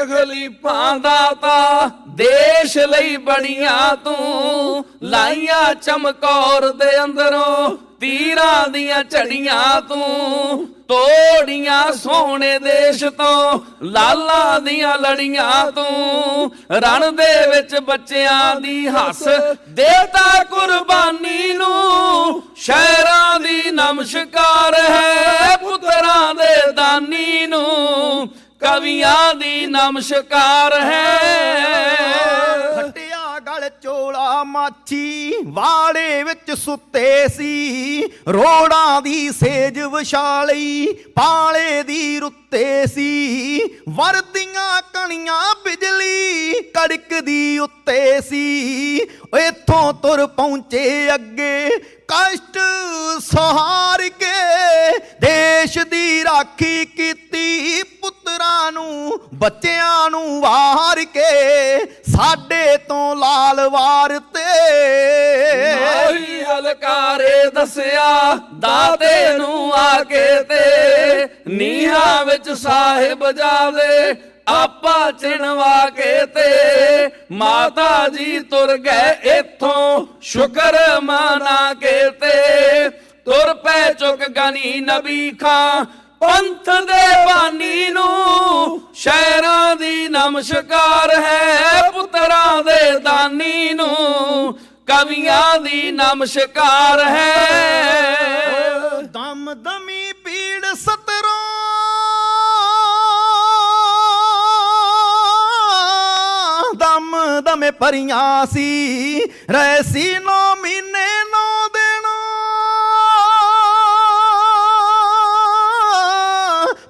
ਤਕਲੀਫਾਂ ਦਾਤਾ ਦੇਸ਼ ਲਈ ਬਣੀਆਂ ਤੂੰ। ਲਾਈਆਂ ਚਮਕੌਰ ਦੇ ਅੰਦਰੋਂ, ਤੀਰਾਂ ਦੀਆਂ ਝੜੀਆਂ ਤੂੰ। ਤੋੜੀਆਂ ਸੋਹਣੇ ਦੇਸ਼ ਤੋਂ, ਲਾਲਾਂ ਦੀਆਂ ਲੜੀਆਂ ਤੂੰ। ਰਣ ਦੇ ਵਿੱਚ ਬੱਚਿਆਂ ਦੀ ਹੱਸ ਦੇਤਾ ਕੁਰਬਾਨੀ ਨੂੰ। ਸ਼ਹਿਰਾਂ ਦੀ ਨਮਸਕਾਰ ਹੈ ਪੁੱਤਰਾਂ ਦੇ ਦਾਨੀ ਨੂੰ। ਕਵੀਆਂ ਦੀ ਨਮਸਕਾਰ ਹੈ। ਫਟਿਆ ਗਲ ਚੋਲਾ ਮਾਛੀ ਵਾੜੇ ਵਿੱਚ ਸੁੱਤੇ ਸੀ। ਰੋੜਾਂ ਦੀ ਸੇਜ ਵਿਛਾਲੀ ਪਾਲੇ ਦੀ ਰੁੱਤੇ ਸੀ। ਵਰਦੀਆਂ ਕਣੀਆਂ ਬਿਜਲੀ ਕੜਕਦੀ ਉੱਤੇ ਸੀ। ਇੱਥੋਂ ਤੁਰ ਪਹੁੰਚੇ ਅੱਗੇ ਕਸ਼ਟ ਸਹਾਰ ਕੇ ਦੇਸ਼ ਦੀ ਰਾਖੀ ਕੀਤੀ। ਪੁੱਤਰਾਂ ਨੂੰ, ਬੱਚਿਆਂ ਨੂੰ ਵਾਰ ਕੇ ਸਾਡੇ ਤੋਂ ਲਾਲ ਵਾਰ ਤੇ। ਮਾਹੀ ਹਲਕਾਰੇ ਦੱਸਿਆ ਦਾਤੇ ਨੂੰ ਆ ਕੇ ਤੇ। ਨੀਹਾਂ ਵਿੱਚ ਸਾਹਿਬ ਜਾਵੇ, ਆਪਾ ਚਿਣਵਾ ਕੇ ਤੇ। ਮਾਤਾ ਜੀ ਤੁਰ ਗਏ ਇੱਥੋਂ ਸ਼ੁਕਰ ਮਾਨਾ ਕੇ ਤੇ। ਤੁਰ ਪੈ ਚੁੱਕ ਗਨੀ ਨਬੀ ਖਾਂ ਪੰਥ ਦੇ ਬਾਨੀ ਨੂੰ ਸ਼ਹਿਰਾਂ ਦੀ ਨਮਸਕਾਰ ਹੈ, ਪੁੱਤਰਾਂ ਦੇ ਦਾਨੀ ਨੂੰ ਕਵੀਆਂ ਦੀ ਨਮਸਕਾਰ ਹੈ। ਦਮ ਦਮੀ ਪੀੜ ਸਤਰੋਂ ਦਮ ਦਮੇ ਪਰੀਆਂ ਸੀ, ਰਹਿ ਸੀ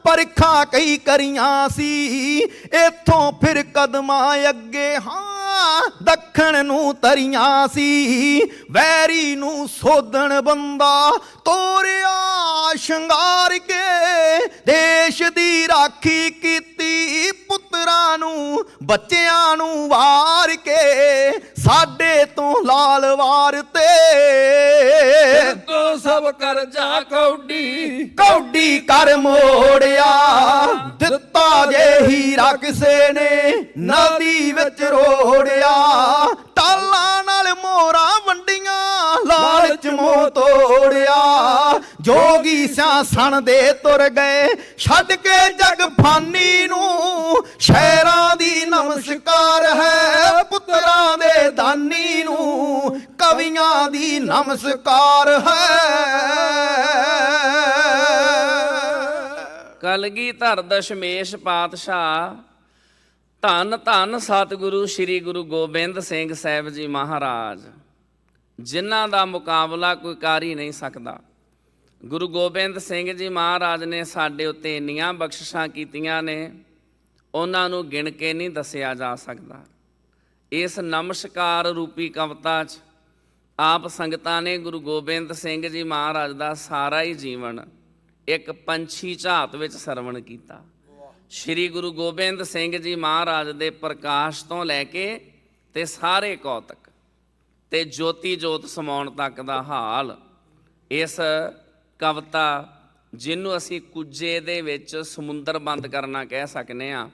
ਪਰਖਾਂ ਕਈ ਕਰੀਆਂ ਸੀ। ਇੱਥੋਂ ਫਿਰ ਕਦਮਾਂ ਅੱਗੇ ਹਾਂ, ਦੱਖਣ ਨੂੰ ਤਰੀਆਂ ਸੀ। ਵੈਰੀ ਨੂੰ ਸੋਧਣ ਬੰਦਾ ਤੋਰਿਆ ਸ਼ਿੰਗਾਰ ਕੇ। ਦੇਸ਼ ਦੀ ਰਾਖੀ ਕੀਤੀ ਪੁੱਤਰਾਂ ਨੂੰ, ਬੱਚਿਆਂ ਨੂੰ ਵਾਰ ਕੇ। ਸਾਡੇ ਤੋਂ ਲਾਲ ਵਾਰ ਤੇ ਤੋ ਸਭ ਕਰਜਾ ਕੌਡੀ। ਕੌਡੀ ਕਰ ਮੋੜਿਆ। ਦਿੱਤਾ ਜੇ ਹੀਰਾ ਕਿਸੇ ਨੇ, ਨਦੀ ਵਿੱਚ ਰੋੜਿਆ। ਟਾਲਾਂ ਨਾਲ ਮੋਰਾਂ ਵੰਡੀਆਂ, ਲਾਲਚ ਮੋਹ ਤੋੜਿਆ। ਜੋਗੀ ਸਿਆ ਸਣ ਦੇ ਤੁਰ ਗਏ, ਛੱਡ ਕੇ ਜਗ ਫਾਨੀ ਨੂੰ। ਸ਼ਹਿਰਾਂ ਦੀ ਨਮਸਕਾਰ ਹੈ ਪੁੱਤਰਾਂ ਦੇ ਦਾਨੀ ਨੂੰ। ਕਵੀਆਂ ਦੀ ਨਮਸਕਾਰ ਹੈ। ਕਲਗੀਧਰ ਦਸ਼ਮੇਸ਼ ਪਾਤਸ਼ਾਹ, ਧੰਨ ਧੰਨ ਸਤਿਗੁਰੂ ਸ੍ਰੀ ਗੁਰੂ ਗੋਬਿੰਦ ਸਿੰਘ ਸਾਹਿਬ ਜੀ ਮਹਾਰਾਜ, ਜਿਨ੍ਹਾਂ ਦਾ ਮੁਕਾਬਲਾ ਕੋਈ ਕਰ ਹੀ ਨਹੀਂ ਸਕਦਾ। ਗੁਰੂ ਗੋਬਿੰਦ ਸਿੰਘ ਜੀ ਮਹਾਰਾਜ ਨੇ ਸਾਡੇ ਉੱਤੇ ਇੰਨੀਆਂ ਬਖਸ਼ਿਸ਼ਾਂ ਕੀਤੀਆਂ ਨੇ, ਉਹਨਾਂ ਨੂੰ ਗਿਣ ਕੇ ਨਹੀਂ ਦੱਸਿਆ ਜਾ ਸਕਦਾ। ਇਸ ਨਮਸਕਾਰ ਰੂਪੀ ਕਵਿਤਾ 'ਚ ਆਪ ਸੰਗਤਾਂ ਨੇ ਗੁਰੂ ਗੋਬਿੰਦ ਸਿੰਘ ਜੀ ਮਹਾਰਾਜ ਦਾ ਸਾਰਾ ਹੀ ਜੀਵਨ ਇੱਕ ਪੰਛੀ ਝਾਤ ਵਿੱਚ ਸਰਵਣ ਕੀਤਾ। ਸ੍ਰੀ ਗੁਰੂ ਗੋਬਿੰਦ ਸਿੰਘ ਜੀ ਮਹਾਰਾਜ ਦੇ ਪ੍ਰਕਾਸ਼ ਤੋਂ ਲੈ ਕੇ ਤੇ ਸਾਰੇ ਕੌਤਕ ਤੇ ਜੋਤੀ ਜੋਤ ਸਮਾਉਣ ਤੱਕ ਦਾ ਹਾਲ ਇਸ ਕਵਿਤਾ ਜਿਹਨੂੰ ਅਸੀਂ ਕੁੱਜੇ ਦੇ ਵਿੱਚ ਸਮੁੰਦਰ ਬੰਦ ਕਰਨਾ ਕਹਿ ਸਕਨੇ ਆ।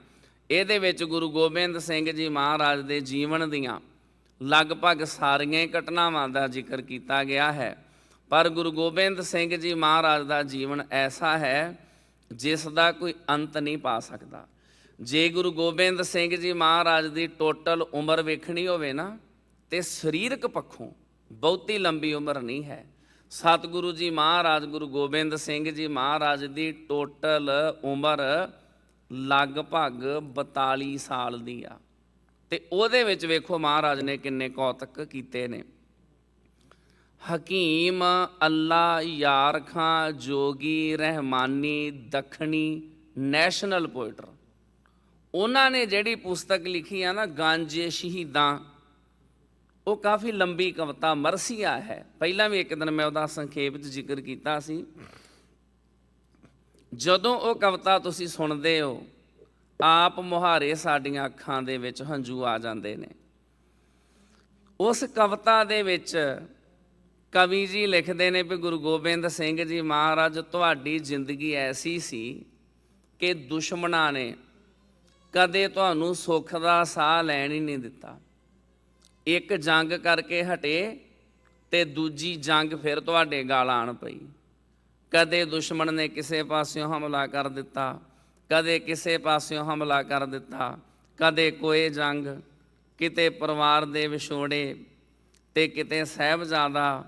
ਇਹਦੇ ਵਿੱਚ ਗੁਰੂ ਗੋਬਿੰਦ ਸਿੰਘ ਜੀ ਮਹਾਰਾਜ ਦੇ ਜੀਵਨ ਦੀਆਂ ਲਗਭਗ ਸਾਰੀਆਂ ਘਟਨਾਵਾਂ ਦਾ ਜ਼ਿਕਰ ਕੀਤਾ ਗਿਆ ਹੈ। ਪਰ ਗੁਰੂ ਗੋਬਿੰਦ ਸਿੰਘ ਜੀ ਮਹਾਰਾਜ ਦਾ ਜੀਵਨ ਐਸਾ ਹੈ ਜਿਸ ਦਾ ਕੋਈ ਅੰਤ ਨਹੀਂ ਪਾ ਸਕਦਾ। ਜੇ ਗੁਰੂ ਗੋਬਿੰਦ ਸਿੰਘ ਜੀ ਮਹਾਰਾਜ ਦੀ ਟੋਟਲ ਉਮਰ ਵੇਖਣੀ ਹੋਵੇ ਨਾ, ਤੇ ਸਰੀਰਕ ਪੱਖੋਂ ਬਹੁਤੀ ਲੰਬੀ ਉਮਰ ਨਹੀਂ ਹੈ। ਸਤਿਗੁਰੂ ਜੀ ਮਹਾਰਾਜ, ਗੁਰੂ ਗੋਬਿੰਦ ਸਿੰਘ ਜੀ ਮਹਾਰਾਜ ਦੀ ਟੋਟਲ ਉਮਰ ਲਗਭਗ 42 ਸਾਲ ਦੀ ਆ। ਤੇ ਉਹਦੇ ਵਿੱਚ ਵੇਖੋ ਮਹਾਰਾਜ ਨੇ ਕਿੰਨੇ ਕੌਤਕ ਕੀਤੇ ਨੇ। ਹਕੀਮ, ਅੱਲਾ, ਯਾਰ ਖਾਂ, ਜੋਗੀ, ਰਹਿਮਾਨੀ, ਦੱਖਣੀ, ਨੈਸ਼ਨਲ ਪੋਇਟਰ। ਉਹਨਾਂ ਨੇ ਜਿਹੜੀ ਪੁਸਤਕ ਲਿਖੀ ਆ ਨਾ, ਗਾਂਜੇ ਸ਼ਹੀਦਾਂ ਉਹ ਕਾਫੀ ਲੰਬੀ ਕਵਿਤਾ ਮਰਸੀਆ ਹੈ। ਪਹਿਲਾਂ ਵੀ ਇੱਕ ਦਿਨ ਮੈਂ ਉਹਦਾ ਸੰਖੇਪ ਵਿੱਚ ਜ਼ਿਕਰ ਕੀਤਾ ਸੀ। ਜਦੋਂ ਉਹ ਕਵਿਤਾ ਤੁਸੀਂ ਸੁਣਦੇ ਹੋ, ਆਪ ਮੁਹਾਰੇ ਸਾਡੀਆਂ ਅੱਖਾਂ ਦੇ ਵਿੱਚ ਹੰਝੂ ਆ ਜਾਂਦੇ ਨੇ। ਉਸ ਕਵਿਤਾ ਦੇ ਵਿੱਚ ਕਵੀ ਜੀ ਲਿਖਦੇ ਨੇ ਵੀ ਗੁਰੂ ਗੋਬਿੰਦ ਸਿੰਘ ਜੀ ਮਹਾਰਾਜ, ਤੁਹਾਡੀ ਜ਼ਿੰਦਗੀ ਐਸੀ ਸੀ ਕਿ ਦੁਸ਼ਮਣਾਂ ਨੇ ਕਦੇ ਤੁਹਾਨੂੰ ਸੁੱਖ ਦਾ ਸਾਹ ਲੈਣ ਹੀ ਨਹੀਂ ਦਿੱਤਾ। ਇੱਕ ਜੰਗ ਕਰਕੇ ਹਟੇ ਤੇ ਦੂਜੀ ਜੰਗ ਫਿਰ ਤੁਹਾਡੇ ਗਾਲ ਆਣ ਪਈ। ਕਦੇ ਦੁਸ਼ਮਣ ਨੇ ਕਿਸੇ ਪਾਸਿਓਂ ਹਮਲਾ ਕਰ ਦਿੱਤਾ, ਕਦੇ ਕਿਸੇ ਪਾਸਿਓਂ ਹਮਲਾ ਕਰ ਦਿੱਤਾ, ਕਦੇ ਕੋਈ ਜੰਗ, ਕਿਤੇ ਪਰਿਵਾਰ ਦੇ ਵਿਛੋੜੇ ਤੇ ਕਿਤੇ ਸਹਿਬਜ਼ਾਦਾ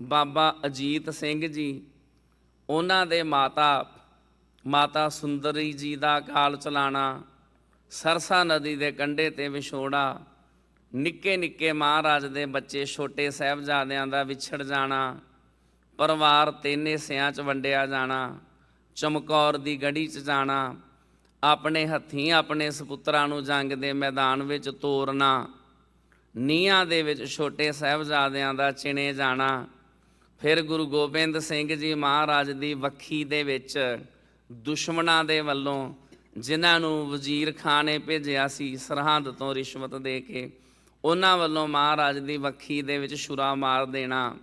ਬਾਬਾ ਅਜੀਤ ਸਿੰਘ ਜੀ, ਉਹਨਾਂ ਦੇ ਮਾਤਾ ਮਾਤਾ ਸੁੰਦਰੀ ਜੀ ਦਾ ਕਾਲ ਚਲਾਣਾ, ਸਰਸਾ ਨਦੀ ਦੇ ਕੰਢੇ ਤੇ ਵਿਛੋੜਾ ਨਿੱਕੇ ਨਿੱਕੇ ਮਹਾਰਾਜ ਦੇ ਬੱਚੇ ਛੋਟੇ ਸਹਿਬਜ਼ਾਦਿਆਂ ਦਾ ਵਿਛੜ ਜਾਣਾ, ਪਰਿਵਾਰ ਤਿੰਨ ਹਿੱਸਿਆਂ 'ਚ ਵੰਡਿਆ ਜਾਣਾ, ਚਮਕੌਰ ਦੀ ਗੜੀ 'ਚ ਜਾਣਾ, ਆਪਣੇ ਹੱਥੀਂ ਆਪਣੇ ਸੁਪੁੱਤਰਾਂ ਨੂੰ ਜੰਗ ਦੇ ਮੈਦਾਨ ਵਿੱਚ ਤੋਰਨਾ, ਨੀਹਾਂ ਦੇ ਵਿੱਚ ਛੋਟੇ ਸਹਿਬਜ਼ਾਦਿਆਂ ਦਾ ਚਿਣੇ ਜਾਣਾ, ਫਿਰ ਗੁਰੂ ਗੋਬਿੰਦ ਸਿੰਘ ਜੀ ਮਹਾਰਾਜ ਦੀ ਵੱਖੀ ਦੇ ਵਿੱਚ ਦੁਸ਼ਮਣਾਂ ਦੇ ਵੱਲੋਂ ਜਿਨ੍ਹਾਂ ਨੂੰ ਵਜ਼ੀਰ ਖਾਨ ਨੇ ਭੇਜਿਆ ਸੀ ਸਰਹੰਦ ਤੋਂ ਰਿਸ਼ਵਤ ਦੇ ਕੇ ਉਹਨਾਂ ਵੱਲੋਂ ਮਹਾਰਾਜ ਦੀ ਵੱਖੀ ਦੇ ਵਿੱਚ ਛੁਰਾ ਮਾਰ ਦੇਣਾ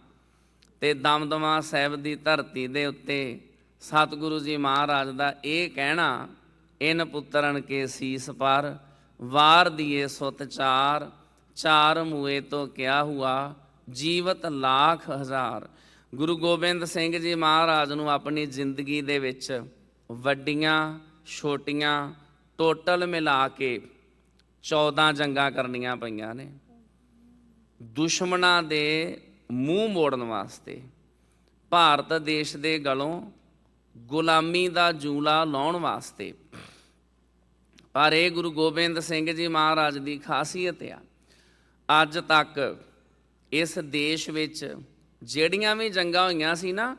ਤੇ ਦਮਦਮਾ ਸਾਹਿਬ ਦੀ ਧਰਤੀ ਦੇ ਉੱਤੇ ਸਤਿਗੁਰੂ ਜੀ ਮਹਾਰਾਜ ਦਾ ਇਹ ਕਹਿਣਾ, ਇਨ ਪੁੱਤਰਨ ਕੇ ਸੀਸ ਪਰ, ਵਾਰ ਦੀਏ ਸੁਤ ਚਾਰ ਚਾਰ ਮੂਏ ਤੋਂ ਕਿਆ ਹੁਆ, ਜੀਵਤ ਲੱਖ ਹਜ਼ਾਰ। ਗੁਰੂ ਗੋਬਿੰਦ ਸਿੰਘ ਜੀ ਮਹਾਰਾਜ ਨੂੰ ਆਪਣੀ ਜ਼ਿੰਦਗੀ ਦੇ ਵਿੱਚ ਵੱਡੀਆਂ, ਛੋਟੀਆਂ, ਟੋਟਲ ਮਿਲਾ ਕੇ 14 ਜੰਗਾਂ ਕਰਨੀਆਂ ਪਈਆਂ ਨੇ। ਦੁਸ਼ਮਣਾਂ ਦੇ ਮੂੰਹ ਮੋੜਨ ਵਾਸਤੇ ਭਾਰਤ ਦੇਸ਼ ਦੇ ਗਲੋਂ ਗੁਲਾਮੀ ਦਾ ਜੂਲਾ ਲਾਉਣ ਵਾਸਤੇ। ਪਰ ਇਹ ਗੁਰੂ ਗੋਬਿੰਦ ਸਿੰਘ ਜੀ ਮਹਾਰਾਜ ਦੀ ਖਾਸੀਅਤ ਆ, ਅੱਜ ਤੱਕ ਇਸ ਦੇਸ਼ ਵਿੱਚ ਜਿਹੜੀਆਂ ਵੀ ਜੰਗਾਂ ਹੋਈਆਂ ਸੀ ਨਾ,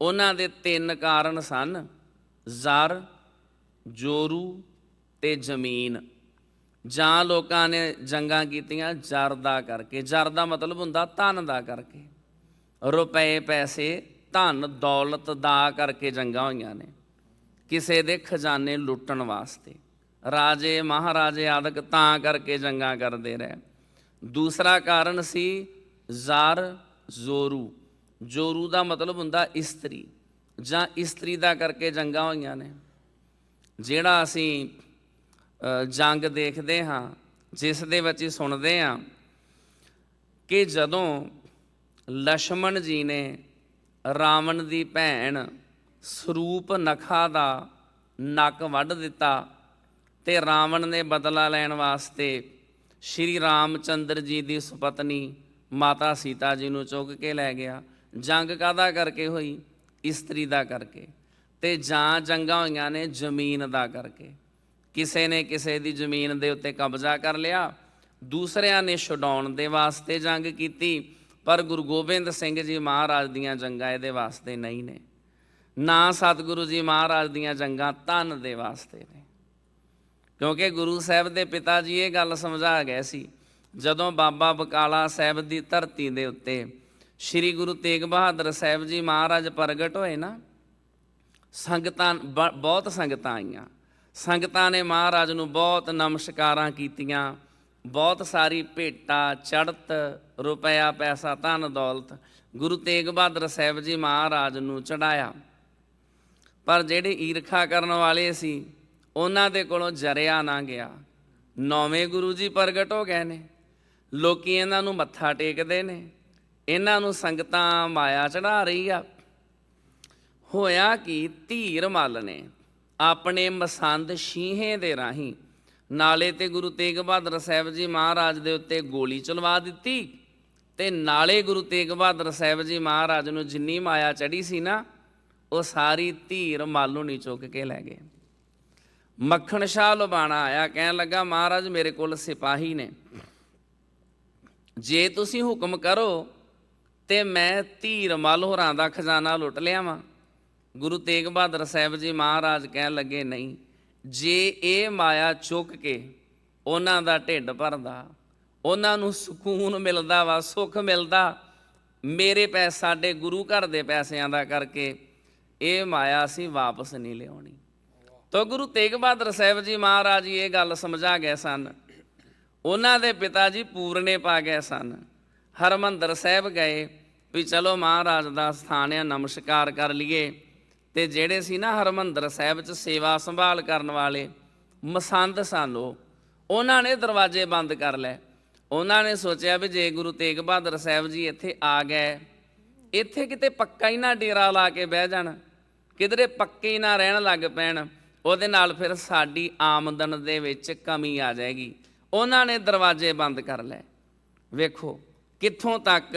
ਉਹਨਾਂ ਦੇ ਤਿੰਨ ਕਾਰਨ ਸਨ, ਜ਼ਰ, ਜੋਰੂ ਤੇ ਜ਼ਮੀਨ। ਜਾਂ ਲੋਕਾਂ ਨੇ ਜੰਗਾਂ ਕੀਤੀਆਂ ਜਰ ਦਾ ਕਰਕੇ ਜਰ ਦਾ ਮਤਲਬ ਹੁੰਦਾ ਧਨ ਦਾ ਕਰਕੇ। ਰੁਪਏ, ਪੈਸੇ, ਧਨ, ਦੌਲਤ ਦਾ ਕਰਕੇ ਜੰਗਾਂ ਹੋਈਆਂ ਨੇ। ਕਿਸੇ ਦੇ ਖਜ਼ਾਨੇ ਲੁੱਟਣ ਵਾਸਤੇ। ਰਾਜੇ, ਮਹਾਰਾਜੇ ਆਦਿਕ ਤਾਂ ਕਰਕੇ ਜੰਗਾਂ ਕਰਦੇ ਰਹੇ। ਦੂਸਰਾ ਕਾਰਨ ਸੀ ਜ਼ਰ, ਜ਼ੋਰੂ। ਜੋਰੂ ਦਾ ਮਤਲਬ ਹੁੰਦਾ ਇਸਤਰੀ। ਜਾਂ ਇਸਤਰੀ ਦਾ ਕਰਕੇ ਜੰਗਾਂ ਹੋਈਆਂ ਨੇ। ਜਿਹੜਾ ਅਸੀਂ ਜੰਗ ਦੇਖਦੇ ਹਾਂ, ਜਿਸ ਦੇ ਵਿੱਚ ਸੁਣਦੇ ਹਾਂ ਕਿ ਜਦੋਂ ਲక్ష్మణ ਜੀ ਨੇ ਰਾਵਣ ਦੀ ਭੈਣ ਸਰੂਪ ਨਖਾ ਦਾ ਨੱਕ ਵੱਢ ਦਿੱਤਾ ਤੇ ਰਾਵਣ ਨੇ ਬਦਲਾ ਲੈਣ ਵਾਸਤੇ ਸ਼੍ਰੀ ਰਾਮਚੰਦਰ ਜੀ ਦੀ ਸੁਪਤਨੀ ਮਾਤਾ ਸੀਤਾ ਜੀ ਨੂੰ ਚੁੱਕ ਕੇ ਲੈ ਗਿਆ। ਜੰਗ ਕਾਦਾ ਕਰਕੇ ਹੋਈ? ਇਸਤਰੀ ਦਾ ਕਰਕੇ ਤੇ ਜਾਂ ਜੰਗਾਂ ਹੋਈਆਂ ਨੇ ਜ਼ਮੀਨ ਦਾ ਕਰਕੇ। ਕਿਸੇ ਨੇ ਕਿਸੇ ਦੀ ਜ਼ਮੀਨ ਦੇ ਉੱਤੇ ਕਬਜ਼ਾ ਕਰ ਲਿਆ, ਦੂਸਰਿਆਂ ਨੇ ਛਡਾਉਣ ਦੇ ਵਾਸਤੇ ਜੰਗ ਕੀਤੀ, ਪਰ ਗੁਰੂ ਗੋਬਿੰਦ ਸਿੰਘ ਜੀ ਮਹਾਰਾਜ ਦੀਆਂ ਜੰਗਾਂ ਇਹਦੇ ਵਾਸਤੇ ਨਹੀਂ ਨੇ। ਨਾ ਸਤਿਗੁਰੂ ਜੀ ਮਹਾਰਾਜ ਦੀਆਂ ਜੰਗਾਂ ਧਨ ਦੇ ਵਾਸਤੇ ਨੇ। ਕਿਉਂਕਿ ਗੁਰੂ ਸਾਹਿਬ ਦੇ ਪਿਤਾ ਜੀ ਇਹ ਗੱਲ ਸਮਝਾ ਗਏ ਸੀ, ਜਦੋਂ ਬਾਬਾ ਬਕਾਲਾ ਸਾਹਿਬ ਦੀ ਧਰਤੀ ਦੇ ਉੱਤੇ ਸ੍ਰੀ ਗੁਰੂ ਤੇਗ ਬਹਾਦਰ ਸਾਹਿਬ ਜੀ ਮਹਾਰਾਜ ਪ੍ਰਗਟ ਹੋਏ ਨਾ, ਸੰਗਤਾਂ, ਬ- ਬਹੁਤ ਸੰਗਤਾਂ ਆਈਆਂ। ਸੰਗਤਾਂ ਨੇ ਮਹਾਰਾਜ ਨੂੰ ਬਹੁਤ ਨਮਸਕਾਰਾਂ ਕੀਤੀਆਂ। ਬਹੁਤ ਸਾਰੀ ਭੇਟਾ ਚੜਤ ਰੁਪਇਆ, ਪੈਸਾ, ਧਨ, ਦੌਲਤ ਗੁਰੂ ਤੇਗ ਬਹਾਦਰ ਸਾਹਿਬ ਜੀ ਮਹਾਰਾਜ ਨੂੰ ਚੜਾਇਆ ਪਰ ਜਿਹੜੇ ਈਰਖਾ ਕਰਨ ਵਾਲੇ ਸੀ, ਉਹਨਾਂ ਦੇ ਕੋਲੋਂ ਜਰਿਆ ਨਾ ਗਿਆ। ਨੌਵੇਂ ਗੁਰੂ ਜੀ ਪ੍ਰਗਟ ਹੋ ਗਏ ਨੇ। ਲੋਕੀ ਇਹਨਾਂ ਨੂੰ ਮੱਥਾ ਟੇਕਦੇ ਨੇ। ਇਹਨਾਂ ਨੂੰ ਸੰਗਤਾਂ ਮਾਇਆ ਚੜਾ ਰਹੀ ਆ। ਹੋਇਆ ਕਿ? ਧੀਰ ਮੱਲ ਨੇ। ਆਪਣੇ ਮਸੰਦ ਸ਼ੀਹੇ ਦੇ ਰਾਹੀਂ ਨਾਲੇ ਤੇ ਗੁਰੂ ਤੇਗ ਬਹਾਦਰ ਸਾਹਿਬ ਜੀ ਮਹਾਰਾਜ ਦੇ ਉੱਤੇ ਗੋਲੀ ਚਲਵਾ ਦਿੱਤੀ ਤੇ ਨਾਲੇ ਗੁਰੂ ਤੇਗ ਬਹਾਦਰ ਸਾਹਿਬ ਜੀ ਮਹਾਰਾਜ ਨੂੰ ਜਿੰਨੀ ਮਾਇਆ ਚੜੀ ਸੀ ਨਾ, ਉਹ ਸਾਰੀ ਧੀਰ ਮਾਲੂ ਨਹੀਂ ਚੁੱਕ ਕੇ ਲੈ ਗਏ। ਮੱਖਣ ਸ਼ਾਹ ਲੁਬਾਣਾ ਆਇਆ, ਕਹਿਣ ਲੱਗਾ, ਮਹਾਰਾਜ, ਮੇਰੇ ਕੋਲ ਸਿਪਾਹੀ ਨੇ। ਜੇ ਤੁਸੀਂ ਹੁਕਮ ਕਰੋ ਤੇ ਮੈਂ ਧੀਰ ਮਲ ਹੋਰਾਂ ਦਾ ਖਜ਼ਾਨਾ ਲੁੱਟ ਲਿਆਵਾਂ। ਗੁਰੂ ਤੇਗ ਬਹਾਦਰ ਸਾਹਿਬ ਜੀ ਮਹਾਰਾਜ ਕਹਿਣ ਲੱਗੇ, ਨਹੀਂ, ਜੇ ਇਹ ਮਾਇਆ ਚੁੱਕ ਕੇ ਉਹਨਾਂ ਦਾ ਢਿੱਡ ਭਰਦਾ, ਉਹਨਾਂ ਨੂੰ ਸਕੂਨ ਮਿਲਦਾ ਵਾ, ਸੁੱਖ ਮਿਲਦਾ, ਮੇਰੇ ਪੈਸੇ ਸਾਡੇ ਗੁਰੂ ਘਰ ਦੇ ਪੈਸਿਆਂ ਦਾ ਕਰਕੇ ਇਹ ਮਾਇਆ ਅਸੀਂ ਵਾਪਸ ਨਹੀਂ ਲਿਆਉਣੀ। ਤੋ ਗੁਰੂ ਤੇਗ ਬਹਾਦਰ ਸਾਹਿਬ ਜੀ ਮਹਾਰਾਜ ਜੀ ਇਹ ਗੱਲ ਸਮਝਾ ਗਏ ਸਨ। ਉਹਨਾਂ ਦੇ ਪਿਤਾ ਜੀ ਪੂਰਨੇ ਪਾ ਗਏ ਸਨ। ਹਰਮੰਦਰ ਸਾਹਿਬ ਗਏ ਵੀ ਚਲੋ ਮਹਾਰਾਜ ਦਾ ਸਥਾਨ ਆ, ਨਮਸਕਾਰ ਕਰ ਲਈਏ। ਤੇ ਜਿਹੜੇ ਸੀ ਨਾ ਹਰਮੰਦਰ ਸਾਹਿਬ 'ਚ ਸੇਵਾ ਸੰਭਾਲ ਕਰਨ ਵਾਲੇ, ਮਸੰਦ ਸਨ ਉਹ ਉਹਨਾਂ ਨੇ ਦਰਵਾਜ਼ੇ ਬੰਦ ਕਰ ਲਏ। ਉਹਨਾਂ ਨੇ ਸੋਚਿਆ ਵੀ ਜੇ ਗੁਰੂ ਤੇਗ ਬਹਾਦਰ ਸਾਹਿਬ ਜੀ ਇੱਥੇ ਆ ਗਏ, ਇੱਥੇ ਕਿਤੇ ਪੱਕਾ ਹੀ ਨਾ ਡੇਰਾ ਲਾ ਕੇ ਬਹਿ ਜਾਣ, ਕਿਧਰੇ ਪੱਕੇ ਹੀ ਨਾ ਰਹਿਣ ਲੱਗ ਪੈਣ, ਉਹਦੇ ਨਾਲ ਫਿਰ ਸਾਡੀ ਆਮਦਨ ਦੇ ਵਿੱਚ ਕਮੀ ਆ ਜਾਏਗੀ। ਉਹਨਾਂ ਨੇ ਦਰਵਾਜ਼ੇ ਬੰਦ ਕਰ ਲਏ। ਵੇਖੋ, ਕਿੱਥੋਂ ਤੱਕ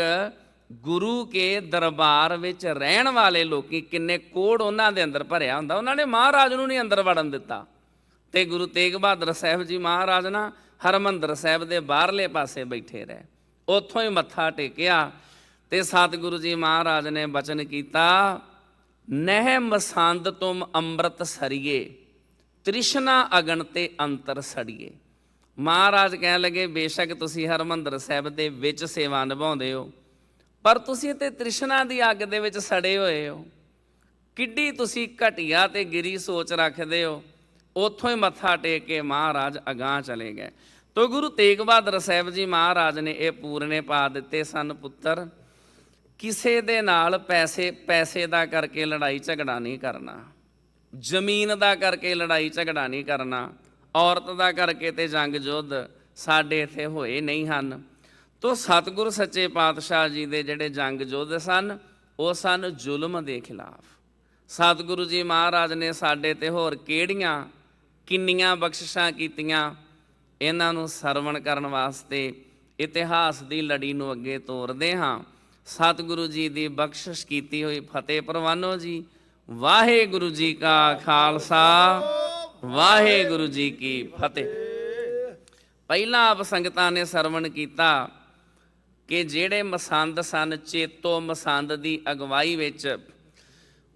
ਗੁਰੂ ਕੇ ਦਰਬਾਰ ਵਿੱਚ ਰਹਿਣ ਵਾਲੇ ਲੋਕੀ ਕਿੰਨੇ ਕੋੜ ਉਹਨਾਂ ਦੇ ਅੰਦਰ ਭਰਿਆ ਹੁੰਦਾ। ਉਹਨਾਂ ਨੇ ਮਹਾਰਾਜ ਨੂੰ ਨਹੀਂ ਅੰਦਰ ਵੜਨ ਦਿੱਤਾ। ਤੇ ਗੁਰੂ ਤੇਗ ਬਹਾਦਰ ਸਾਹਿਬ ਜੀ ਮਹਾਰਾਜ ਨਾ ਹਰਮੰਦਰ ਸਾਹਿਬ ਦੇ ਬਾਹਰਲੇ ਪਾਸੇ ਬੈਠੇ ਰਹੇ। ਉੱਥੋਂ ਹੀ ਮੱਥਾ ਟੇਕਿਆ ਤੇ ਸਤਿਗੁਰੂ ਜੀ ਮਹਾਰਾਜ ਨੇ ਬਚਨ ਕੀਤਾ, ਨਹਿ ਮਸੰਦ ਤੁਮ ਅੰਮ੍ਰਿਤ ਸਰੀਏ, ਤ੍ਰਿਸ਼ਨਾ ਅਗਨ ਤੇ ਅੰਤਰ ਸੜੀਏ। ਮਹਾਰਾਜ ਕਹਿਣ ਲੱਗੇ, ਬੇਸ਼ੱਕ ਤੁਸੀਂ ਹਰਮੰਦਰ ਸਾਹਿਬ ਦੇ ਵਿੱਚ ਸੇਵਾ ਨਿਭਾਉਂਦੇ ਹੋ। ਪਰ ਤੁਸੀਂ ਤੇ ਤ੍ਰਿਸ਼ਨਾ ਦੀ ਅੱਗ ਦੇ ਵਿੱਚ ਸੜੇ ਹੋਏ ਹੋ। ਕਿੱਡੀ ਤੁਸੀਂ ਘਟੀਆ ਤੇ ਗਿਰੀ ਸੋਚ ਰੱਖਦੇ ਹੋ। ਉੱਥੋਂ ਹੀ ਮੱਥਾ ਟੇਕ ਕੇ ਮਹਾਰਾਜ ਅਗਾਹ ਚਲੇ ਗਏ। ਤੋ ਗੁਰੂ ਤੇਗ ਬਹਾਦਰ ਸਾਹਿਬ ਜੀ ਮਹਾਰਾਜ ਨੇ ਇਹ ਪੂਰਨੇ ਪਾ ਦਿੱਤੇ ਸਨ, ਪੁੱਤਰ। ਕਿਸੇ ਦੇ ਨਾਲ ਪੈਸੇ ਪੈਸੇ ਦਾ ਕਰਕੇ ਲੜਾਈ ਝਗੜਾ ਨਹੀਂ ਕਰਨਾ। ਜ਼ਮੀਨ ਦਾ ਕਰਕੇ ਲੜਾਈ ਝਗੜਾ ਨਹੀਂ ਕਰਨਾ। ਔਰਤ ਦਾ ਕਰਕੇ ਤੇ ਜੰਗ ਯੁੱਧ ਸਾਡੇ ਇੱਥੇ ਹੋਏ ਨਹੀਂ ਹਨ। ਤੋ ਸਤਿਗੁਰ ਸੱਚੇ ਪਾਤਸ਼ਾਹ ਜੀ ਦੇ ਜਿਹੜੇ ਜੰਗ ਯੁੱਧ ਸਨ, ਉਹ ਸਨ ਜ਼ੁਲਮ ਦੇ ਖਿਲਾਫ। ਸਤਿਗੁਰੂ ਜੀ ਮਹਾਰਾਜ ਨੇ ਸਾਡੇ ਤੇ ਹੋਰ ਕਿਹੜੀਆਂ, ਕਿੰਨੀਆਂ ਬਖਸ਼ਿਸ਼ਾਂ ਕੀਤੀਆਂ, ਇਹਨਾਂ ਨੂੰ ਸਰਵਣ ਕਰਨ ਵਾਸਤੇ ਇਤਿਹਾਸ ਦੀ ਲੜੀ ਨੂੰ ਅੱਗੇ ਤੋਰਦੇ ਹਾਂ। ਸਤਿਗੁਰੂ ਜੀ ਦੀ ਬਖਸ਼ਿਸ਼ ਕੀਤੀ ਹੋਈ ਫਤਿਹ ਪ੍ਰਵਾਨੋ ਜੀ, ਵਾਹਿਗੁਰੂ ਜੀ ਕਾ ਖਾਲਸਾ, ਵਾਹਿਗੁਰੂ ਜੀ ਕੀ ਫਤਿਹ। ਪਹਿਲਾਂ ਆਪ ਸੰਗਤਾਂ ਨੇ ਸਰਵਣ ਕੀਤਾ ਕਿ ਜਿਹੜੇ ਮਸੰਦ ਸਨ, ਚੇਤੋ ਮਸੰਦ ਦੀ ਅਗਵਾਈ ਵਿੱਚ,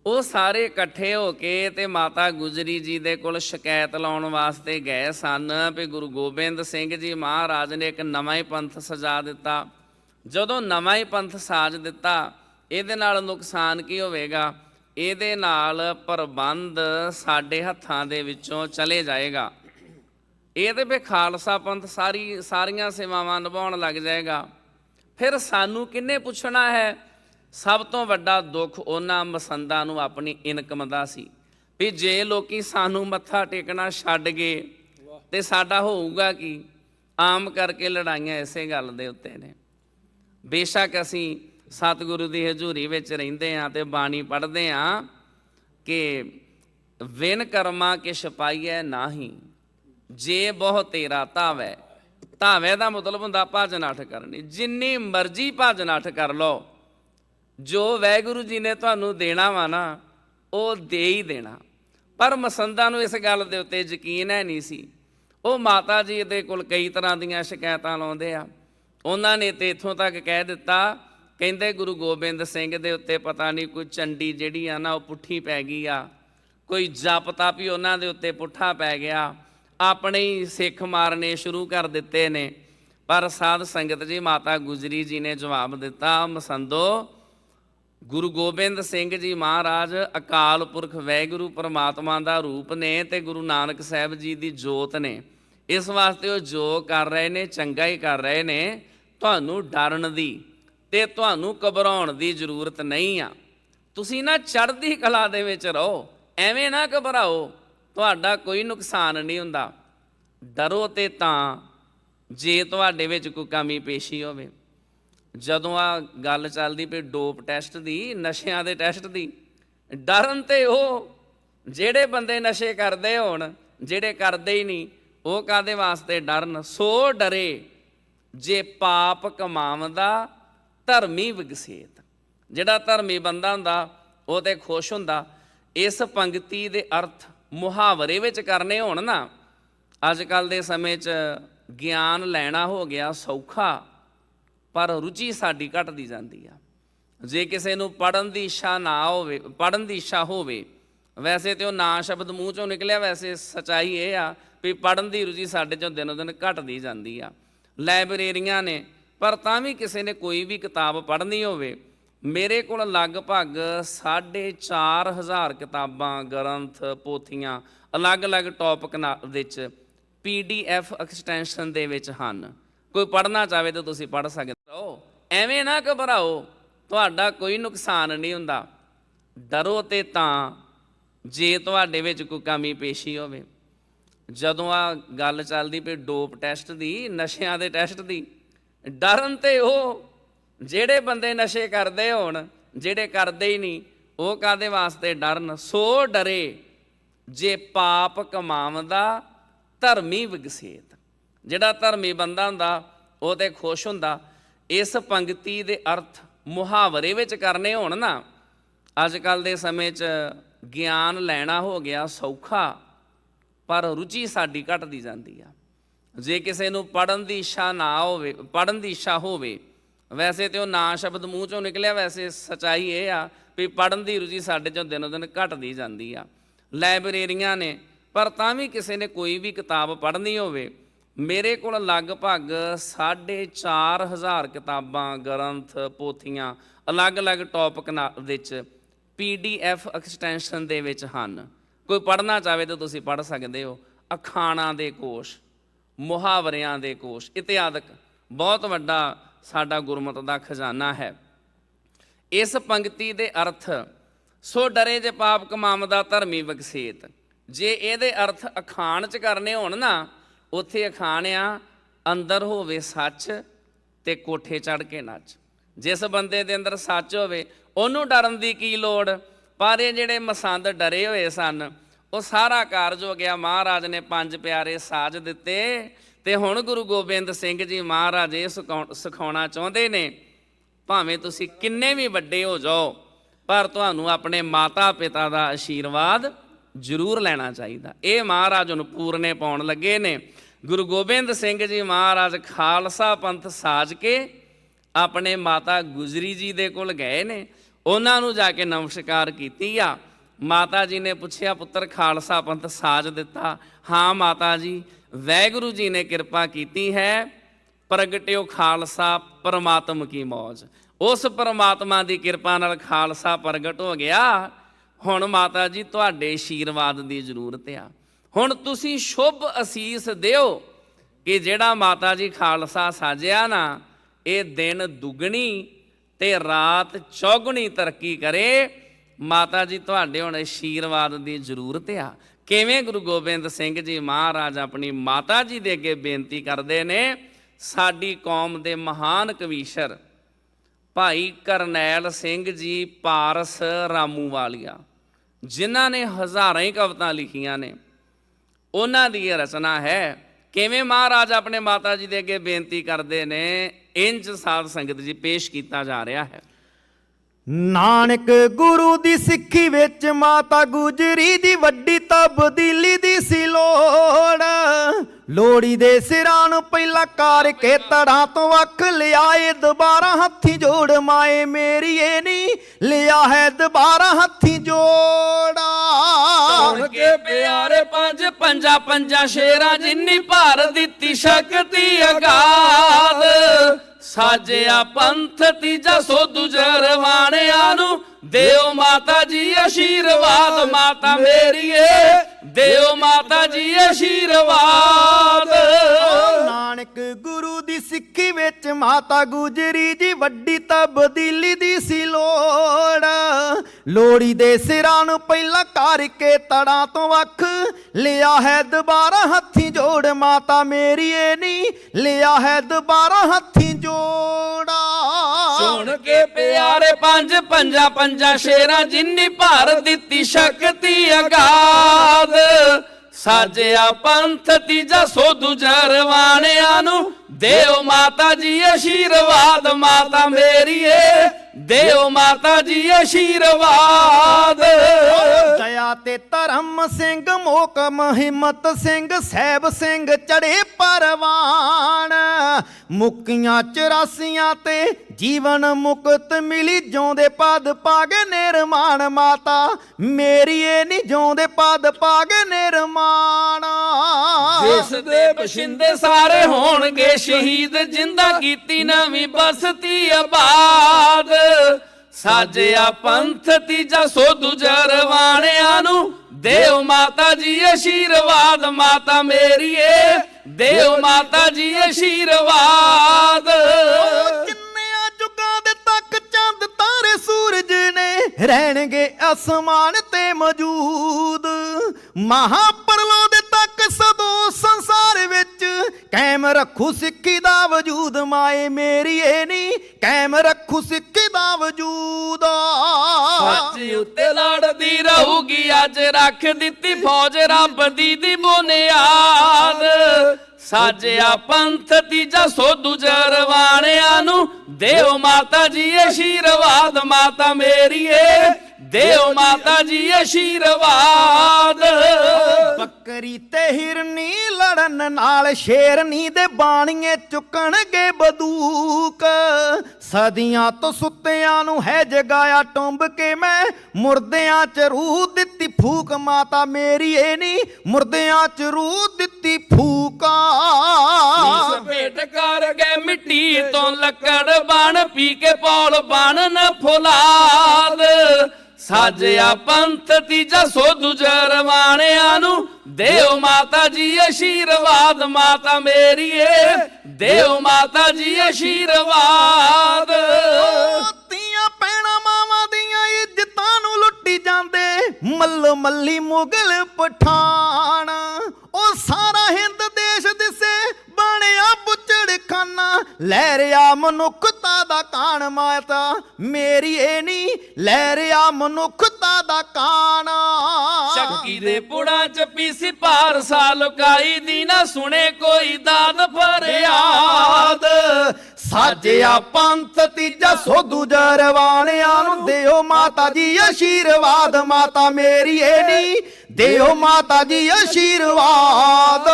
ਉਹ ਸਾਰੇ ਇਕੱਠੇ ਹੋ ਕੇ ਤੇ ਮਾਤਾ ਗੁਜਰੀ ਜੀ ਦੇ ਕੋਲ ਸ਼ਿਕਾਇਤ ਲਾਉਣ ਵਾਸਤੇ ਗਏ ਸਨ। ਵੀ ਗੁਰੂ ਗੋਬਿੰਦ ਸਿੰਘ ਜੀ ਮਹਾਰਾਜ ਨੇ ਇੱਕ ਨਵਾਂ ਹੀ ਪੰਥ ਸਜਾ ਦਿੱਤਾ। ਜਦੋਂ ਨਵਾਂ ਹੀ ਪੰਥ ਸਾਜ ਦਿੱਤਾ, ਇਹਦੇ ਨਾਲ ਨੁਕਸਾਨ ਕੀ ਹੋਵੇਗਾ? ਇਹਦੇ ਨਾਲ ਪ੍ਰਬੰਧ ਸਾਡੇ ਹੱਥਾਂ ਦੇ ਵਿੱਚੋਂ ਚਲੇ ਜਾਏਗਾ। ਇਹ ਤੇ ਵੀ ਖਾਲਸਾ ਪੰਥ ਸਾਰੀ, ਸਾਰੀਆਂ ਸੇਵਾਵਾਂ ਨਿਭਾਉਣ ਲੱਗ ਜਾਏਗਾ। ਫਿਰ ਸਾਨੂੰ ਕਿੰਨੇ ਪੁੱਛਣਾ ਹੈ? ਸਭ ਤੋਂ ਵੱਡਾ ਦੁੱਖ ਉਹਨਾਂ ਮਸੰਦਾਂ ਨੂੰ ਆਪਣੀ ਇਨਕਮ ਦਾ ਸੀ ਵੀ ਜੇ ਲੋਕੀ ਸਾਨੂੰ ਮੱਥਾ ਟੇਕਣਾ ਛੱਡ ਗਏ ਤੇ ਸਾਡਾ ਹੋਊਗਾ ਕੀ? ਆਮ ਕਰਕੇ ਲੜਾਈਆਂ ਇਸੇ ਗੱਲ ਦੇ ਉੱਤੇ ਨੇ। ਬੇਸ਼ੱਕ ਅਸੀਂ ਸਤਿਗੁਰੂ ਦੀ ਹਜ਼ੂਰੀ ਵਿੱਚ ਰਹਿੰਦੇ ਹਾਂ ਤੇ ਬਾਣੀ ਪੜ੍ਹਦੇ ਹਾਂ ਕਿ ਵਿਨ ਕਰਮਾ ਕੇ ਛਪਾਈਐ ਨਾਹੀ, ਜੇ ਬਹੁ ਤੇਰਾ ਧਾਵੈ। ਧਾਵੈ ਦਾ ਮਤਲਬ ਹੁੰਦਾ ਭਜਨ ਨੱਠ ਕਰਨੀ। ਜਿੰਨੀ ਮਰਜ਼ੀ ਭਜਨ ਨੱਠ ਕਰ ਲਓ, ਜੋ ਵੈਗੁਰੂ ਜੀ ਨੇ ਤੁਹਾਨੂੰ ਦੇਣਾ ਵਾ ਨਾ, ਉਹ ਦੇ ਹੀ ਦੇਣਾ। ਪਰ ਮਸੰਦਾਂ ਨੂੰ ਇਸ ਗੱਲ ਦੇ ਉੱਤੇ ਯਕੀਨ ਹੈ ਨਹੀਂ ਸੀ। ਉਹ ਮਾਤਾ ਜੀ ਦੇ ਕੋਲ ਕਈ ਤਰ੍ਹਾਂ ਦੀਆਂ ਸ਼ਿਕਾਇਤਾਂ ਲਾਉਂਦੇ ਆ। ਉਹਨਾਂ ਨੇ ਤੇ ਇੱਥੋਂ ਤੱਕ ਕਹਿ ਦਿੱਤਾ, ਕਹਿੰਦੇ ਗੁਰੂ ਗੋਬਿੰਦ ਸਿੰਘ ਦੇ ਉੱਤੇ ਪਤਾ ਨਹੀਂ ਕੋਈ ਚੰਡੀ ਜਿਹੜੀ ਆ ਨਾ, ਉਹ ਪੁੱਠੀ ਪੈ ਗਈ ਆ। ਕੋਈ ਜਪ ਤਪ ਉਹਨਾਂ ਦੇ ਉੱਤੇ ਪੁੱਠਾ ਪੈ ਗਿਆ। ਆਪਣੇ ਹੀ ਸਿੱਖ ਮਾਰਨੇ ਸ਼ੁਰੂ ਕਰ ਦਿੱਤੇ ਨੇ। ਪਰ ਸਾਧ ਸੰਗਤ ਜੀ, ਮਾਤਾ ਗੁਜਰੀ ਜੀ ਨੇ ਜਵਾਬ ਦਿੱਤਾ, ਮਸੰਦੋ, ਗੁਰੂ ਗੋਬਿੰਦ ਸਿੰਘ ਜੀ ਮਹਾਰਾਜ, ਅਕਾਲ ਪੁਰਖ ਵੈਗੁਰੂ ਪਰਮਾਤਮਾ ਦਾ ਰੂਪ ਨੇ ਤੇ ਗੁਰੂ ਨਾਨਕ ਸਾਹਿਬ ਜੀ ਦੀ ਜੋਤ ਨੇ। ਇਸ ਵਾਸਤੇ ਉਹ ਜੋ ਕਰ ਰਹੇ ਨੇ, ਚੰਗਾ ਹੀ ਕਰ ਰਹੇ ਨੇ, ਤੁਹਾਨੂੰ ਡਰਨ ਦੀ ਤੇ ਤੁਹਾਨੂੰ ਘਬਰਾਉਣ ਦੀ ਜ਼ਰੂਰਤ ਨਹੀਂ ਆ। ਤੁਸੀਂ ਨਾ ਚੜ੍ਹਦੀ ਕਲਾ ਦੇ ਵਿੱਚ ਰਹੋ, ਐਵੇਂ ਨਾ ਘਬਰਾਓ। ਤੁਹਾਡਾ ਕੋਈ ਨੁਕਸਾਨ ਨਹੀਂ ਹੁੰਦਾ। ਡਰੋ ਤੇ ਤਾਂ ਜੇ ਤੁਹਾਡੇ ਵਿੱਚ ਕੋਈ ਕਮੀ ਪੇਸ਼ੀ ਹੋਵੇ। ਜਦੋਂ ਆ ਗੱਲ ਚੱਲਦੀ ਪਈ ਡੋਪ ਟੈਸਟ ਦੀ, ਨਸ਼ਿਆਂ ਦੇ ਟੈਸਟ ਦੀ, ਡਰਨ ਤੇ ਉਹ ਜਿਹੜੇ ਬੰਦੇ ਨਸ਼ੇ ਕਰਦੇ ਹੋਣ, ਜਿਹੜੇ ਕਰਦੇ ਹੀ ਨਹੀਂ, ਉਹ ਕਾਦੇ ਵਾਸਤੇ ਡਰਨ? ਸੋ ਡਰੇ, ਜੇ ਪਾਪ ਕਮਾਵਦਾ ਧਰਮੀ ਵਿਗਸੇਤ। ਜਿਹੜਾ ਧਰਮੀ ਬੰਦਾ ਹੁੰਦਾ, ਉਹ ਤੇ ਖੁਸ਼ ਹੁੰਦਾ। ਇਸ ਪੰਕਤੀ ਦੇ ਅਰਥ ਮੁਹਾਵਰੇ ਵਿੱਚ ਕਰਨੇ ਹੋਣ ਨਾ ਅੱਜ ਕੱਲ ਦੇ ਸਮੇਂ 'ਚ ਗਿਆਨ ਲੈਣਾ ਹੋ ਗਿਆ ਸੌਖਾ, ਪਰ ਰੁਚੀ ਸਾਡੀ ਘਟਦੀ ਜਾਂਦੀ ਆ। ਜੇ ਕਿਸੇ ਨੂੰ ਪੜਨ ਦੀ ਇੱਛਾ ਨਾ ਹੋਵੇ ਪੜਨ ਦੀ ਇੱਛਾ ਹੋਵੇ, ਵੈਸੇ ਤੇ ਉਹ ਨਾ ਸ਼ਬਦ ਮੂੰਹ ਚੋਂ ਨਿਕਲਿਆ, ਵੈਸੇ ਸਚਾਈ ਇਹ ਆ ਵੀ ਪੜਨ ਦੀ ਰੁਚੀ ਸਾਡੇ ਚੋਂ ਦਿਨੋ ਦਿਨ ਘਟਦੀ ਜਾਂਦੀ ਆ। ਲਾਇਬ੍ਰੇਰੀਆਂ ਨੇ, ਪਰ ਤਾਂ ਵੀ ਕਿਸੇ ਨੇ ਕੋਈ ਵੀ ਕਿਤਾਬ ਪੜ੍ਹਨੀ ਹੋਵੇ ਮੇਰੇ ਕੋਲ ਲਗਭਗ 4500 ਕਿਤਾਬਾਂ, ਗ੍ਰੰਥ, ਪੋਥੀਆਂ ਅਲੱਗ-ਅਲੱਗ ਟੌਪਿਕ ਵਿੱਚ ਪੀਡੀਐਫ ਐਕਸਟੈਂਸ਼ਨ ਦੇ ਵਿੱਚ ਹਨ। ਕੋਈ ਪੜ੍ਹਨਾ ਚਾਹਵੇ ਤਾਂ ਤੁਸੀਂ ਪੜ੍ਹ ਸਕਦੇ ਹੋ। ਐਵੇਂ ਨਾ ਘਬਰਾਓ, ਤੁਹਾਡਾ ਕੋਈ ਨੁਕਸਾਨ ਨਹੀਂ ਹੁੰਦਾ। ਡਰੋ ਤੇ ਤਾਂ ਜੇ ਤੁਹਾਡੇ ਵਿੱਚ ਕੋਈ ਕਮੀ ਪੇਸ਼ੀ ਹੋਵੇ। ਜਦੋਂ ਆ ਗੱਲ ਚੱਲਦੀ ਪਈ ਡੋਪ ਟੈਸਟ ਦੀ, ਨਸ਼ਿਆਂ ਦੇ ਟੈਸਟ ਦੀ, ਡਰਨ ਤੇ ਉਹ ਜਿਹੜੇ ਬੰਦੇ ਨਸ਼ੇ ਕਰਦੇ ਹੋਣ, ਜਿਹੜੇ ਕਰਦੇ ਹੀ ਨਹੀਂ, ਉਹ ਕਾਦੇ ਵਾਸਤੇ ਡਰਨ? ਸੋ ਡਰੇ ਜੇ ਪਾਪ ਕਮਾਵਦਾ ਧਰਮੀ ਵਿਗਸੇਤ ਜਿਹੜਾ ਧਰਮੀ ਬੰਦਾ ਹੁੰਦਾ, ਉਹ ਤੇ ਖੁਸ਼ ਹੁੰਦਾ। ਇਸ ਪੰਕਤੀ ਦੇ ਅਰਥ ਮੁਹਾਵਰੇ ਵਿੱਚ ਕਰਨੇ ਹੋਣ ਨਾ ਅੱਜ ਕੱਲ ਦੇ ਸਮੇਂ 'ਚ ਗਿਆਨ ਲੈਣਾ ਹੋ ਗਿਆ ਸੌਖਾ, ਪਰ ਰੁਚੀ ਸਾਡੀ ਘਟਦੀ ਜਾਂਦੀ ਆ। ਜੇ ਕਿਸੇ ਨੂੰ ਪੜਨ ਦੀ ਇੱਛਾ ਨਾ ਹੋਵੇ ਪੜਨ ਦੀ ਇੱਛਾ ਹੋਵੇ ਵੈਸੇ ਤੇ ਉਹ ਨਾ ਸ਼ਬਦ ਮੂੰਹ ਚੋਂ ਨਿਕਲਿਆ, ਵੈਸੇ ਸਚਾਈ ਇਹ ਆ ਵੀ ਪੜਨ ਦੀ ਰੁਚੀ ਸਾਡੇ ਚੋਂ ਦਿਨੋ ਦਿਨ ਘਟਦੀ ਜਾਂਦੀ ਆ। ਲਾਇਬ੍ਰੇਰੀਆਂ ਨੇ, ਪਰ ਤਾਂ ਵੀ ਕਿਸੇ ਨੇ ਕੋਈ ਵੀ ਕਿਤਾਬ ਪੜ੍ਹਨੀ ਹੋਵੇ, ਮੇਰੇ ਕੋਲ ਲਗਭਗ 4500 ਕਿਤਾਬਾਂ, ਗ੍ਰੰਥ, ਪੋਥੀਆਂ ਅਲੱਗ-ਅਲੱਗ ਟੌਪਿਕ ਵਿੱਚ ਪੀਡੀਐਫ ਐਕਸਟੈਂਸ਼ਨ ਦੇ ਵਿੱਚ ਹਨ। ਕੋਈ ਪੜ੍ਹਨਾ ਚਾਹਵੇ ਤਾਂ ਤੁਸੀਂ ਪੜ੍ਹ ਸਕਦੇ ਹੋ। ਅਖਾਣਾਂ ਦੇ ਕੋਸ਼, ਮੁਹਾਵਰਿਆਂ ਦੇ ਕੋਸ਼ ਇਤਿਆਦਿਕ ਬਹੁਤ ਵੱਡਾ ਸਾਡਾ ਗੁਰਮਤ ਦਾ ਖਜ਼ਾਨਾ ਹੈ। ਇਸ ਪੰਕਤੀ ਦੇ ਅਰਥ, ਸੋ ਡਰੇ ਜੇ ਪਾਪ ਕਮਾਵਦਾ ਧਰਮੀ ਵਿਗਸੇਤ ਜੇ ਇਹਦੇ ਅਰਥ ਅਖਾਣ ਚ ਕਰਨੇ ਹੋਣ ਨਾ, ਉੱਥੇ ਅਖਾਣ ਆ, ਅੰਦਰ ਹੋਵੇ ਸੱਚ ਤੇ ਕੋਠੇ ਚੜ ਕੇ ਨੱਚ। ਜਿਸ ਬੰਦੇ ਦੇ ਅੰਦਰ ਸੱਚ ਹੋਵੇ, ਉਹਨੂੰ ਡਰਨ ਦੀ ਕੀ ਲੋੜ? ਪਰ ਇਹ ਜਿਹੜੇ ਮਸੰਦ ਡਰੇ ਹੋਏ ਸਨ, ਉਹ ਸਾਰਾ ਕਾਰਜ ਹੋ ਗਿਆ ਮਹਾਰਾਜ ਨੇ ਪੰਜ ਪਿਆਰੇ ਸਾਜ ਦਿੱਤੇ। ਤੇ ਹੁਣ ਗੁਰੂ ਗੋਬਿੰਦ ਸਿੰਘ ਜੀ ਮਹਾਰਾਜ ਇਹ ਸਿਖਾਉ- ਸਿਖਾਉਣਾ ਚਾਹੁੰਦੇ ਨੇ, ਭਾਵੇਂ ਤੁਸੀਂ ਕਿੰਨੇ ਵੀ ਵੱਡੇ ਹੋ ਜਾਓ, ਪਰ ਤੁਹਾਨੂੰ ਆਪਣੇ ਮਾਤਾ ਪਿਤਾ ਦਾ ਆਸ਼ੀਰਵਾਦ ਜ਼ਰੂਰ ਲੈਣਾ ਚਾਹੀਦਾ। ਇਹ ਮਹਾਰਾਜ ਨੂੰ ਪੂਰਨੇ ਪਾਉਣ ਲੱਗੇ ਨੇ। ਗੁਰੂ ਗੋਬਿੰਦ ਸਿੰਘ ਜੀ ਮਹਾਰਾਜ ਖਾਲਸਾ ਪੰਥ ਸਾਜ ਕੇ ਆਪਣੇ ਮਾਤਾ ਗੁਜਰੀ ਜੀ ਦੇ ਕੋਲ ਗਏ ਨੇ। ਉਹਨਾਂ ਨੂੰ ਜਾ ਕੇ ਨਮਸਕਾਰ ਕੀਤੀ ਆ। ਮਾਤਾ ਜੀ ਨੇ ਪੁੱਛਿਆ, ਪੁੱਤਰ, ਖਾਲਸਾ ਪੰਥ ਸਾਜ ਦਿੱਤਾ? ਹਾਂ ਮਾਤਾ ਜੀ ਵੈਗੁਰੂ ਜੀ ਨੇ ਕਿਰਪਾ ਕੀਤੀ ਹੈ, ਪ੍ਰਗਟਿਓ ਖਾਲਸਾ ਪਰਮਾਤਮ ਕੀ ਮੌਜ। ਉਸ ਪਰਮਾਤਮਾ ਦੀ ਕਿਰਪਾ ਨਾਲ ਖਾਲਸਾ ਪ੍ਰਗਟ ਹੋ ਗਿਆ। ਹੁਣ ਮਾਤਾ ਜੀ, ਤੁਹਾਡੇ ਆਸ਼ੀਰਵਾਦ ਦੀ ਜ਼ਰੂਰਤ ਆ। ਹੁਣ ਤੁਸੀਂ ਸ਼ੁਭ ਅਸੀਸ ਦਿਓ ਕਿ ਜਿਹੜਾ ਮਾਤਾ ਜੀ ਖਾਲਸਾ ਸਾਜਿਆ ਨਾ, ਇਹ ਦਿਨ ਦੁਗਣੀ ਤੇ ਰਾਤ ਚੌਗਣੀ ਤਰੱਕੀ ਕਰੇ। ਮਾਤਾ ਜੀ, ਤੁਹਾਡੇ ਹੁਣ ਆਸ਼ੀਰਵਾਦ ਦੀ ਜ਼ਰੂਰਤ ਆ। ਕਿਵੇਂ ਗੁਰੂ ਗੋਬਿੰਦ ਸਿੰਘ ਜੀ ਮਹਾਰਾਜ ਆਪਣੀ ਮਾਤਾ ਜੀ ਦੇ ਅੱਗੇ ਬੇਨਤੀ ਕਰਦੇ ਨੇ, ਸਾਡੀ ਕੌਮ ਦੇ ਮਹਾਨ ਕਵੀਸ਼ਰ ਭਾਈ ਕਰਨੈਲ ਸਿੰਘ ਜੀ ਪਾਰਸ ਰਾਮੂ ਵਾਲੀਆ ਜਿਨ੍ਹਾਂ ਨੇ ਹਜ਼ਾਰਾਂ ਹੀ ਕਵਿਤਾ ਲਿਖੀਆਂ ਨੇ, ਉਹਨਾਂ ਦੀ ਇਹ ਰਚਨਾ ਹੈ, ਕਿਵੇਂ ਮਹਾਰਾਜ ਆਪਣੇ ਮਾਤਾ ਜੀ ਦੇ ਅੱਗੇ ਬੇਨਤੀ ਕਰਦੇ ਨੇ ਇੰਜ ਸਾਧ ਸੰਗਤ ਜੀ ਪੇਸ਼ ਕੀਤਾ ਜਾ ਰਿਹਾ ਹੈ। ਨਾਨਕ ਗੁਰੂ ਦੀ ਸਿੱਖੀ ਵਿੱਚ ਮਾਤਾ ਗੁਜਰੀ ਦੀ ਵੱਡੀ ਤਬਦੀਲੀ ਦੀ ਸੀ ਲੋੜ। ਲੋੜੀ ਦੇ ਸਿਰਾਂ ਨੂੰ ਪਹਿਲਾ ਕਾਰ ਕੇ ਤੜਾਂ ਤੋਂ ਅੱਖ ਲਿਆਏ, ਦੁਬਾਰਾ ਹੱਥੀ ਜੋੜ ਮਾਏ, ਮੇਰੀ ਇਹ ਨਹੀਂ ਲਿਆ ਹੈ ਦੁਬਾਰਾ ਹੱਥੀ ਜੋੜਾ। ਸੁਣ ਕੇ ਪਿਆਰੇ ਪੰਜ ਪੰਜਾ ਪੰਜਾ ਸ਼ੇਰਾਂ ਜਿੰਨੀ ਭਾਰ ਦਿੱਤੀ, ਸ਼ਕਤੀ ਅਗਾਧ। ਸਾਜਿਆ ਪੰਥ ਤੀਜਾ ਸੋ ਦੁਜਰਵਾਣਿਆਂ ਨੂੰ। ਦਿਓ ਮਾਤਾ ਜੀ ਆਸ਼ੀਰਵਾਦ ਮਾਤਾ ਮੇਰੀਏ। ਦਿਓ ਮਾਤਾ ਜੀ ਆਸ਼ੀਰਵਾਦ। ਨਾਨਕ ਗੁਰੂ ਦੀ ਸਿੱਖੀ ਵਿੱਚ ਮਾਤਾ ਗੁਜਰੀ ਜੀ ਵੱਡੀ ਤਬਦੀਲੀ ਦੀ ਸੀ ਲੋੜ। ਲੋੜੀ ਦੇ ਸਿਰਾਂ ਨੂੰ ਪਹਿਲਾਂ ਕਰਕੇ ਤੜਾਂ ਤੋਂ ਵੱਖ ਲਿਆ ਹੈ ਦੁਬਾਰਾ ਹੱਥੀ ਜੋੜ। ਮਾਤਾ ਮੇਰੀ ਇਹ ਨਹੀਂ ਲਿਆ ਹੈ ਦੁਬਾਰਾ ਹੱਥੀ ਜੋੜਾ। ਸੁਣ ਕੇ ਪਿਆਰੇ ਪੰਜ ਪੰਜਾ ਪੰਜਾ ਸ਼ੇਰਾਂ ਜਿੰਨੀ ਭਾਰ ਦਿੱਤੀ ਸ਼ਕਤੀ ਅਗਾਧ। ਸਾਜਿਆ ਪੰਥ ਤੀਜਾ ਸੋ ਦੁਜਰਵਾਣਿਆਂ ਨੂੰ। ਦਿਓ ਮਾਤਾ ਜੀ ਆਸ਼ੀਰਵਾਦ ਮਾਤਾ ਮੇਰੀਏ। ਦਿਓ ਮਾਤਾ ਜੀ ਆਸ਼ੀਰਵਾਦ। ਦਇਆ ਤੇ ਧਰਮ ਸਿੰਘ ਮੋਕਮ ਹਿੰਮਤ ਸਿੰਘ ਸਹਿਬ ਸਿੰਘ ਚੜੇ ਪਰਵਾਨ। ਮੁਕੀਆਂ 84 ਤੇ ਜੀਵਨ ਮੁਕਤ ਮਿਲੀ ਜਿਉਂਦੇ ਪਦ ਪਾਗੇ ਨਿਰਮਾਣ। ਮਾਤਾ ਮੇਰੀ ਇਹ ਨਹੀਂ ਜਿਉਂਦੇ ਪਦ ਪਾਗੇ ਨਿਰਮਾਣ। ਜਿਸ ਦੇ ਬਸ਼ਿੰਦੇ ਸਾਰੇ ਹੋਣਗੇ ਸ਼ਹੀਦ ਜਿੰਦਾ ਕੀਤੀ ਨਵੀਂ ਬਸਤੀ ਆਬਾਦ। ਸਾਜਿਆ ਪੰਥ ਤੀਜਾ ਸੋ ਦੁਜਰਵਾਣਿਆਂ ਨੂੰ। ਦੇਵ ਮਾਤਾ ਜੀ ਆਸ਼ੀਰਵਾਦ ਮਾਤਾ ਮੇਰੀਏ। ਦੇਵ ਮਾਤਾ ਜੀ ਆਸ਼ੀਰਵਾਦ ਕਿੰਨਿਆਂ ਜੁਗਾਂ ਦੇ ਤੱਕ ਚੰਦ ਤਾਰੇ ਸੂਰਜ ਨੇ ਰਹਿਣਗੇ ਅਸਮਾਨ ਤੇ ਮੌਜੂਦ। ਮਹਾਪਰਲੋ ਦੇ ਤੱਕ ਸਦੋ ਸਦ ਕੈਮ ਰੱਖੂ ਸਿੱਖੀ ਦਾ ਵਜੂਦ, ਮਾਏ ਮੇਰੀ ਏ ਨੀ, ਕੈਮ ਰੱਖੂ ਸਿੱਖੀ ਦਾ ਵਜੂਦ। ਸੱਚ ਉੱਤੇ ਲੜਦੀ ਰਹੂਗੀ, ਅੱਜ ਰੱਖ ਦਿੱਤੀ ਫੌਜ ਰੱਬ ਦੀ ਦੀ ਬੁਨਿਆਦ। ਸਾਜਿਆ ਪੰਥ ਤੀਜਾ ਸੋਧੂ ਜਰਵਾਣਿਆਂ ਨੂੰ, ਦੇਓ ਮਾਤਾ ਜੀ ਅਸ਼ੀਰਵਾਦ ਮਾਤਾ ਮੇਰੀਏ ਦੇਵ ਮਾਤਾ ਜੀ ਅਸ਼ੀਰਵਾਦ ਬੱਕਰੀ ਤੇ ਹਿਰਨੀ ਲੜਨ ਨਾਲ ਸ਼ੇਰਨੀ ਦੇ ਬਾਣੀਏ ਚੁੱਕਣਗੇ ਬਦੂਕ। ਸਦੀਆਂ ਤੋਂ ਸੁੱਤਿਆਂ ਨੂੰ ਹੈ ਜਗਾਇਆ ਟੁੰਬ ਕੇ ਮੈਂ ਮੁਰਦਿਆਂ ਚ ਰੂਹ ਦਿੱਤੀ ਫੂਕ। ਮਾਤਾ ਮੇਰੀ ਏ ਨੀ ਮੁਰਦਿਆਂ ਚ ਰੂਹ ਦਿੱਤੀ ਫੂਕਾ। ਇਸ ਭੇਟ ਕਰ ਗਏ ਮਿੱਟੀ ਤੋਂ ਲੱਕੜ ਬਣ ਪੀ ਕੇ ਪੌਲ ਬਣਨ ਫੁਲਾਦ ਸਾਜਿਆ ਪੰਥ ਤੀਜਾ ਸੋਧੂ ਜਰਵਾਣਿਆਂ ਨੂੰ ਦੇਵ ਮਾਤਾ ਜੀ ਅਸ਼ੀਰਵਾਦ, ਮਾਤਾ ਮੇਰੀਏ ਦੇਵ ਮਾਤਾ ਜੀ ਅਸ਼ੀਰਵਾਦ। ਤੀਆਂ ਪੈਣਾ ਮਾਵਾਂ ਦੀਆਂ ਇੱਜ਼ਤਾਂ ਨੂੰ ਲੁੱਟੀ ਜਾਂਦੇ, ਮੱਲ ਮੱਲੀ ਮੁਗਲ ਪਠਾਨ। ਉਹ ਸਾਰਾ ਹਿੰਦ ਦੇਸ਼ ਦਿਸੇ ਬਣਿਆ ਬੁੱਚੜ ਖਾਨਾ। ਲੈ ਰਿਆ ਮਨੁੱਖਤਾ ਦਾ ਕਾਣ ਮਾਤਾ। ਮੇਰੀ ਏ ਨੀ, ਲੈ ਰਿਆ ਮਨੁੱਖਤਾ ਦਾ ਕਾਣ। ਚੱਕੀ ਦੇ ਪੁੜਾ ਚ ਪੀਸੀ ਪਾਰਸਾ ਲੁਕਾਈ ਦੀ ਨਾ ਸੁਣੇ ਕੋਈ ਦਾਦ ਫਰਿਆਦ। ਸਾਜਿਆ ਪੰਥ ਤੀਜਾ ਸੋਧੂ ਜਰਵਾਣਿਆਂ ਨੂੰ ਦਿਓ ਮਾਤਾ ਜੀ ਅਸ਼ੀਰਵਾਦ, ਮਾਤਾ ਮੇਰੀ ਏ ਦਿਓ ਮਾਤਾ ਜੀ ਅਸ਼ੀਰਵਾਦ।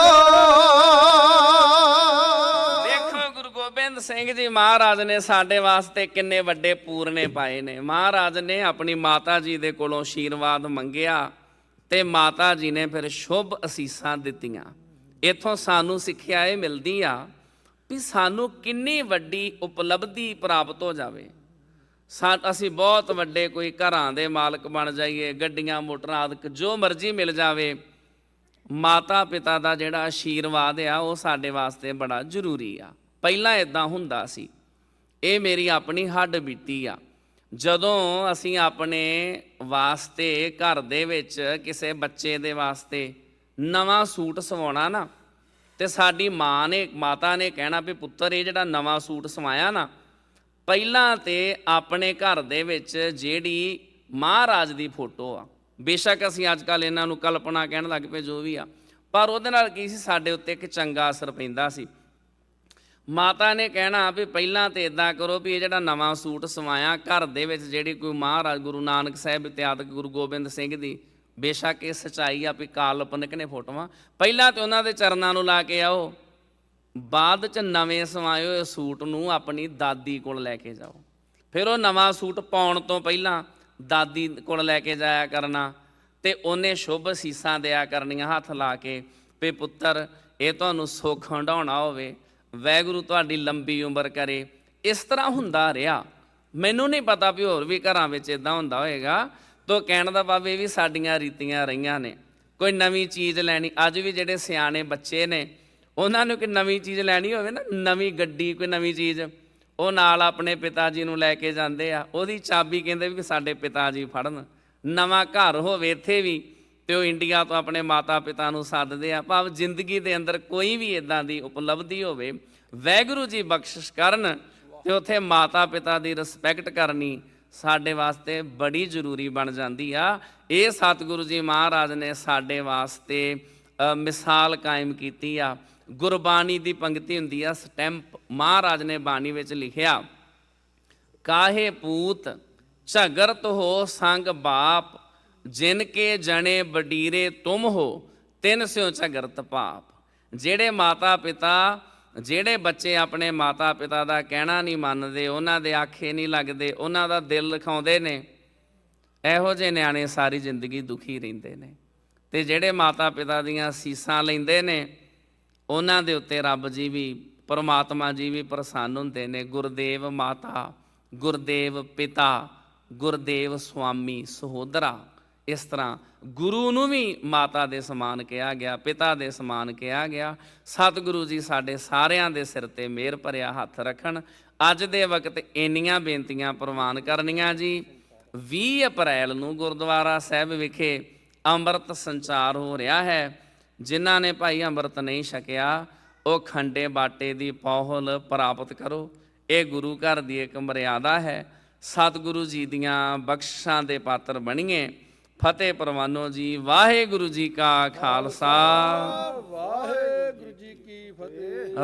ਦੇਖੋ ਗੁਰੂ ਗੋਬਿੰਦ ਸਿੰਘ ਜੀ ਮਹਾਰਾਜ ਨੇ ਸਾਡੇ ਵਾਸਤੇ ਕਿੰਨੇ ਵੱਡੇ ਪੂਰਨੇ ਪਾਏ ਨੇ। ਮਹਾਰਾਜ ਨੇ ਆਪਣੀ ਮਾਤਾ ਜੀ ਦੇ ਕੋਲੋਂ ਆਸ਼ੀਰਵਾਦ ਮੰਗਿਆ ਤੇ ਮਾਤਾ ਜੀ ਨੇ ਫਿਰ ਸ਼ੁਭ ਅਸੀਸਾਂ ਦਿੱਤੀਆਂ। ਇਥੋਂ ਸਾਨੂੰ ਸਿੱਖਿਆ ਇਹ ਮਿਲਦੀ ਆ ਵੀ ਸਾਨੂੰ ਕਿੰਨੀ ਵੱਡੀ ਉਪਲਬਧੀ ਪ੍ਰਾਪਤ ਹੋ ਜਾਵੇ। ਸਾ, ਅਸੀਂ ਬਹੁਤ ਵੱਡੇ ਕੋਈ ਘਰਾਂ ਦੇ ਮਾਲਕ ਬਣ ਜਾਈਏ, ਗੱਡੀਆਂ, ਮੋਟਰਾਂ ਆਦਿਕ ਜੋ ਮਰਜ਼ੀ ਮਿਲ ਜਾਵੇ ਮਾਤਾ ਪਿਤਾ ਦਾ ਜਿਹੜਾ ਆਸ਼ੀਰਵਾਦ ਆ, ਉਹ ਸਾਡੇ ਵਾਸਤੇ ਬੜਾ ਜ਼ਰੂਰੀ ਆ। ਪਹਿਲਾਂ ਇਦਾਂ ਹੁੰਦਾ ਸੀ, ਇਹ ਮੇਰੀ ਆਪਣੀ ਹੱਡ ਬੀਤੀ ਆ। ਜਦੋਂ ਅਸੀਂ ਆਪਣੇ ਵਾਸਤੇ ਘਰ ਦੇ ਵਿੱਚ ਕਿਸੇ ਬੱਚੇ ਦੇ ਵਾਸਤੇ ਨਵਾਂ ਸੂਟ ਸਵਾਉਣਾ ਨਾ ਤੇ ਸਾਡੀ ਮਾਂ ਨੇ, ਮਾਤਾ ਨੇ ਕਹਿਣਾ ਵੀ ਪੁੱਤਰ, ਇਹ ਜਿਹੜਾ ਨਵਾਂ ਸੂਟ ਸਵਾਇਆ ਨਾ, ਪਹਿਲਾਂ ਤੇ ਆਪਣੇ ਘਰ ਦੇ ਵਿੱਚ ਜਿਹੜੀ ਮਹਾਰਾਜ ਦੀ ਫੋਟੋ ਆ, ਬੇਸ਼ੱਕ ਅਸੀਂ ਅੱਜ ਕੱਲ ਇਹਨਾਂ ਨੂੰ ਕਲਪਨਾ ਕਹਿਣ ਲੱਗ ਪਏ ਜੋ ਵੀ ਆ, ਪਰ ਉਹਦੇ ਨਾਲ ਕੀ ਸੀ, ਸਾਡੇ ਉੱਤੇ ਇੱਕ ਚੰਗਾ ਅਸਰ ਪੈਂਦਾ ਸੀ। ਮਾਤਾ ਨੇ ਕਹਿਣਾ ਵੀ ਪਹਿਲਾਂ ਤੇ ਇਦਾਂ ਕਰੋ ਵੀ ਇਹ ਜਿਹੜਾ ਨਵਾਂ ਸੂਟ ਸਵਾਇਆ, ਘਰ ਦੇ ਵਿੱਚ ਜਿਹੜੀ ਕੋਈ ਮਹਾਰਾਜ, ਗੁਰੂ ਨਾਨਕ ਸਾਹਿਬ ਇਤਿਆਦਿਕ ਗੁਰੂ ਗੋਬਿੰਦ ਸਿੰਘ ਦੀ ਬੇਸ਼ੱਕ ਇਹ ਸਚਾਈ ਆ ਵੀ ਕਾਲਪਨਿਕ ਨੇ ਫੋਟੋਆਂ। ਪਹਿਲਾਂ ਤੇ ਉਹਨਾਂ ਦੇ ਚਰਨਾਂ ਨੂੰ ਲਾ ਕੇ ਆਓ। ਬਾਅਦ ਚ ਨਵੇਂ ਸਵਾਏ ਹੋਏ ਸੂਟ ਨੂੰ ਆਪਣੀ ਦਾਦੀ ਕੋਲ ਲੈ ਕੇ ਜਾਓ। ਫਿਰ ਉਹ ਨਵਾਂ ਸੂਟ ਪਾਉਣ ਤੋਂ ਪਹਿਲਾਂ ਦਾਦੀ ਕੋਲ ਲੈ ਕੇ ਜਾਇਆ ਕਰਨਾ ਤੇ ਉਹਨੇ ਸ਼ੁਭ ਸੀਸਾਂ ਦਿਆ ਕਰਨੀਆਂ ਹੱਥ ਲਾ ਕੇ ਵੀ ਪੁੱਤਰ, ਇਹ ਤੁਹਾਨੂੰ ਸੁੱਖ ਹੰਡਾਉਣਾ ਹੋਵੇ ਵੈਗੁਰੂ ਤੁਹਾਡੀ ਲੰਬੀ ਉਮਰ ਕਰੇ। ਇਸ ਤਰ੍ਹਾਂ ਹੁੰਦਾ ਰਿਹਾ। ਮੈਨੂੰ ਨਹੀਂ ਪਤਾ ਵੀ ਹੋਰ ਵੀ ਘਰਾਂ ਵਿੱਚ ਇਦਾਂ ਹੁੰਦਾ ਹੋਏਗਾ। ਤੋ ਕਹਿਣ ਦਾ ਭਾਵ ਇਹ ਵੀ ਸਾਡੀਆਂ ਰੀਤੀਆਂ ਰਹੀਆਂ ਨੇ। ਕੋਈ ਨਵੀਂ ਚੀਜ਼ ਲੈਣੀ, ਅੱਜ ਵੀ ਜਿਹੜੇ ਸਿਆਣੇ ਬੱਚੇ ਨੇ, ਉਹਨਾਂ ਨੂੰ ਕਿ ਨਵੀਂ ਚੀਜ਼ ਲੈਣੀ ਹੋਵੇ ਨਾ, ਨਵੀਂ ਗੱਡੀ, ਕੋਈ ਨਵੀਂ ਚੀਜ਼, ਉਹ ਨਾਲ ਆਪਣੇ ਪਿਤਾ ਜੀ ਨੂੰ ਲੈ ਕੇ ਜਾਂਦੇ ਆ, ਉਹਦੀ ਚਾਬੀ ਕਹਿੰਦੇ ਵੀ ਸਾਡੇ ਪਿਤਾ ਜੀ ਫੜਨ। ਨਵਾਂ ਘਰ ਹੋਵੇ ਇੱਥੇ ਵੀ, ਤੇ ਉਹ ਇੰਡੀਆ ਤੋਂ ਆਪਣੇ ਮਾਤਾ ਪਿਤਾ ਨੂੰ ਸੱਦਦੇ ਆ। ਭਾਵ ਜ਼ਿੰਦਗੀ ਦੇ ਅੰਦਰ ਕੋਈ ਵੀ ਇਦਾਂ ਦੀ ਉਪਲਬਧੀ ਹੋਵੇ, ਵੈਗੁਰੂ ਜੀ ਬਖਸ਼ਿਸ਼ ਕਰਨ ਤੇ ਉੱਥੇ ਮਾਤਾ ਪਿਤਾ ਦੀ ਰਿਸਪੈਕਟ ਕਰਨੀ ਸਾਡੇ ਵਾਸਤੇ ਬੜੀ ਜ਼ਰੂਰੀ ਬਣ ਜਾਂਦੀ ਆ। ਇਹ ਸਤਿਗੁਰੂ ਜੀ ਮਹਾਰਾਜ ਨੇ ਸਾਡੇ ਵਾਸਤੇ ਅ, ਮਿਸਾਲ ਕਾਇਮ ਕੀਤੀ ਆ। ਗੁਰਬਾਣੀ ਦੀ ਪੰਕਤੀ ਹੁੰਦੀ ਆ ਸਟੈਂਪ ਮਹਾਰਾਜ ਨੇ ਬਾਣੀ ਵਿੱਚ ਲਿਖਿਆ ਕਾਹੇ ਪੂਤ ਝਗਰਤ ਹੋ ਸੰਗ ਬਾਪ ਜਿਨ ਕੇ ਜਣੇ ਬਡੀਰੇ ਤੁਮ ਹੋ ਤਿਨ ਸਿਓ ਝਗਰਤ ਪਾਪ। ਜਿਹੜੇ ਮਾਤਾ ਪਿਤਾ ਜਿਹੜੇ ਬੱਚੇ ਆਪਣੇ ਮਾਤਾ ਪਿਤਾ ਦਾ ਕਹਿਣਾ ਨਹੀਂ ਮੰਨਦੇ, ਉਹਨਾਂ ਦੇ ਆਖੇ ਨਹੀਂ ਲੱਗਦੇ, ਉਹਨਾਂ ਦਾ ਦਿਲ ਲਿਖਾਉਂਦੇ ਨੇ, ਇਹੋ ਜਿਹੇ ਨਿਆਣੇ ਸਾਰੀ ਜ਼ਿੰਦਗੀ ਦੁਖੀ ਰਹਿੰਦੇ ਨੇ। ਤੇ ਜਿਹੜੇ ਮਾਤਾ ਪਿਤਾ ਦੀਆਂ ਸੀਸਾਂ ਲੈਂਦੇ ਨੇ, ਉਹਨਾਂ ਦੇ ਉੱਤੇ ਰੱਬ ਜੀ ਵੀ, ਪਰਮਾਤਮਾ ਜੀ ਵੀ ਪ੍ਰਸੰਨ ਹੁੰਦੇ ਨੇ। ਗੁਰਦੇਵ ਮਾਤਾ, ਗੁਰਦੇਵ ਪਿਤਾ, ਗੁਰਦੇਵ ਸੁਆਮੀ, ਸਹੋਦਰਾ। ਇਸ ਤਰ੍ਹਾਂ ਗੁਰੂ ਨੂੰ ਵੀ ਮਾਤਾ ਦੇ ਸਮਾਨ ਕਿਹਾ ਗਿਆ, ਪਿਤਾ ਦੇ ਸਮਾਨ ਕਿਹਾ ਗਿਆ। ਸਤਿਗੁਰੂ ਜੀ ਸਾਡੇ ਸਾਰਿਆਂ ਦੇ ਸਿਰ ਤੇ ਮਿਹਰ ਭਰਿਆ ਹੱਥ ਰੱਖਣ। ਅੱਜ ਦੇ ਵਕਤ ਇੰਨੀਆਂ ਬੇਨਤੀਆਂ ਪ੍ਰਵਾਨ ਕਰਨੀਆਂ ਜੀ। 20 ਅਪ੍ਰੈਲ ਨੂੰ ਗੁਰਦੁਆਰਾ ਸਾਹਿਬ ਵਿਖੇ ਅੰਮ੍ਰਿਤ ਸੰਚਾਰ ਹੋ ਰਿਹਾ ਹੈ। ਜਿਨ੍ਹਾਂ ਨੇ ਭਾਈ ਅੰਮ੍ਰਿਤ ਨਹੀਂ ਛਕਿਆ, ਉਹ ਖੰਡੇ ਬਾਟੇ ਦੀ ਪੌਹਲ ਪ੍ਰਾਪਤ ਕਰੋ। ਇਹ ਗੁਰੂ ਘਰ ਦੀ ਇੱਕ ਮਰਿਆਦਾ ਹੈ। ਸਤਿਗੁਰੂ ਜੀ ਦੀਆਂ ਬਖਸ਼ਾਂ ਦੇ ਪਾਤਰ ਬਣੀਏ। ਫਤਿਹ ਪਰਵਾਨੋ ਜੀ ਵਾਹਿਗੁਰੂ ਜੀ ਕਾ ਖਾਲਸਾ। ਵਾਹਿਗੁਰੂ ਜੀ ਕੀ ਫਤਿਹ।